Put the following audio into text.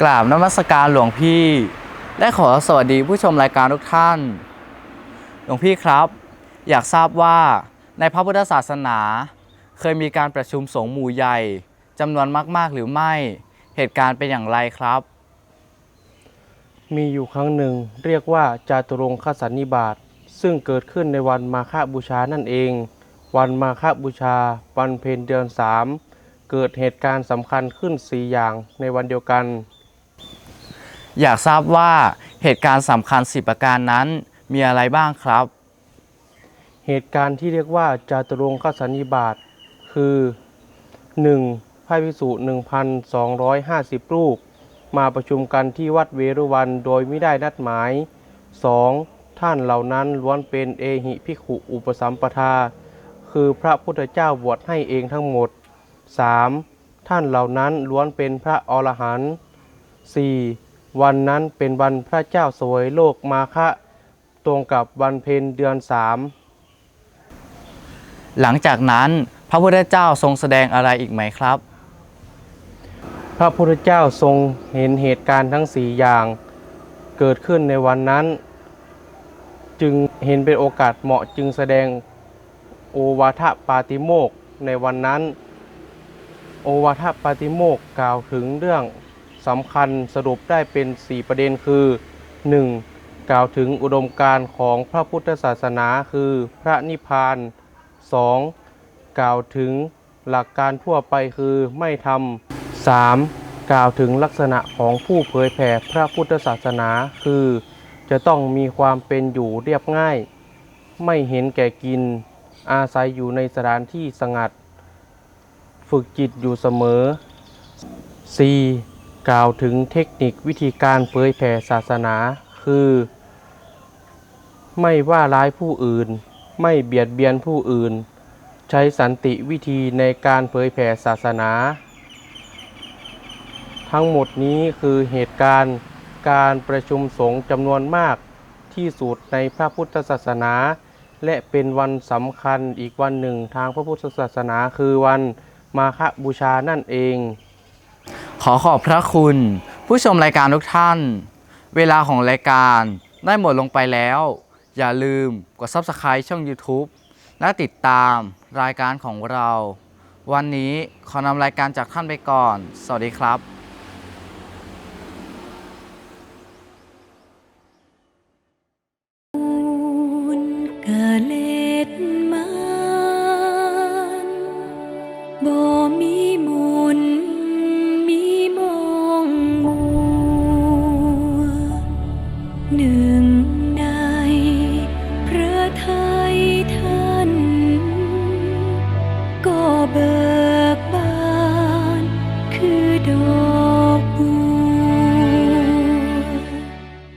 กราบนมัสการหลวงพี่ และขอสวัสดีผู้ชมรายการทุกท่าน หลวงพี่ครับ อยากทราบว่าในพระพุทธศาสนา เคยมีการประชุมสงฆ์หมู่ใหญ่จำนวนมาก ๆ หรือไม่ เหตุการณ์เป็นอย่างไรครับ มีอยู่ครั้งหนึ่งเรียกว่าจาตุรงคสันนิบาต ซึ่งเกิดขึ้นในวันมาฆบูชานั่นเอง วันมาฆบูชา วันเพ็ญเดือนสามเกิดเหตุการณ์สำคัญขึ้นสี่อย่างในวันเดียวกัน อยากทราบว่าเหตุการณ์สำคัญสิประการนั้นมีอะไรบ้างครับ เหตุการณ์ที่เรียกว่าจาตุรงคสันนิบาตคือ 1. พระภิกษุ 1,250 รูป มาประชุมกันที่วัดเวรุวันโดยไม่ได้นัดหมาย 2. ท่านเหล่านั้นล้วนเป็นเอหิภิกขุอุปสัมปทา คือพระพุทธเจ้าบวชให้เองทั้งหมด 3. ท่านเหล่านั้นล้วนเป็นพระอรหันต์ 4. วันนั้นเป็นวันพระเจ้าเสวยโลกมาคะ ตรงกับวันเพ็ญเดือนสามหลังจากนั้นพระพุทธเจ้าทรงแสดงอะไรอีกไหมครับ พระพุทธเจ้าทรงเห็นเหตุการณ์ทั้งสี่อย่าง เกิดขึ้นในวันนั้น จึงเห็นเป็นโอกาสเหมาะจึงแสดงโอวาทปาติโมกในวันนั้น โอวาทปาติโมกกล่าวถึงเรื่องสำคัญสรุปได้เป็น 4 ประเด็นคือ 1. กล่าวถึงอุดมการณ์ของพระพุทธศาสนาคือพระนิพพาน 2. กล่าวถึงหลักการทั่วไปคือไม่ทำ 3. กล่าวถึงลักษณะของผู้เผยแผ่พระพุทธศาสนาคือ จะต้องมีความเป็นอยู่เรียบง่าย ไม่เห็นแก่กิน อาศัยอยู่ในสถานที่สงัด ฝึกจิตอยู่เสมอ 4. กล่าวถึงเทคนิควิธีการเผยแผ่ศาสนา คือ ไม่ว่าร้ายผู้อื่น ไม่เบียดเบียนผู้อื่น ใช้สันติวิธีในการเผยแผ่ศาสนา ทั้งหมดนี้คือเหตุการณ์ การประชุมสงฆ์จำนวนมากที่สุดในพระพุทธศาสนา และเป็นวันสำคัญอีกวันหนึ่งทางพระพุทธศาสนาคือวันมาฆบูชานั่นเอง ขอขอบพระคุณ ผู้ชมรายการทุกท่าน เวลาของรายการได้หมดลงไปแล้ว อย่าลืมกด Subscribe ช่อง YouTube และติดตามรายการของเรา วันนี้ขอนำรายการจากท่านไปก่อน สวัสดีครับ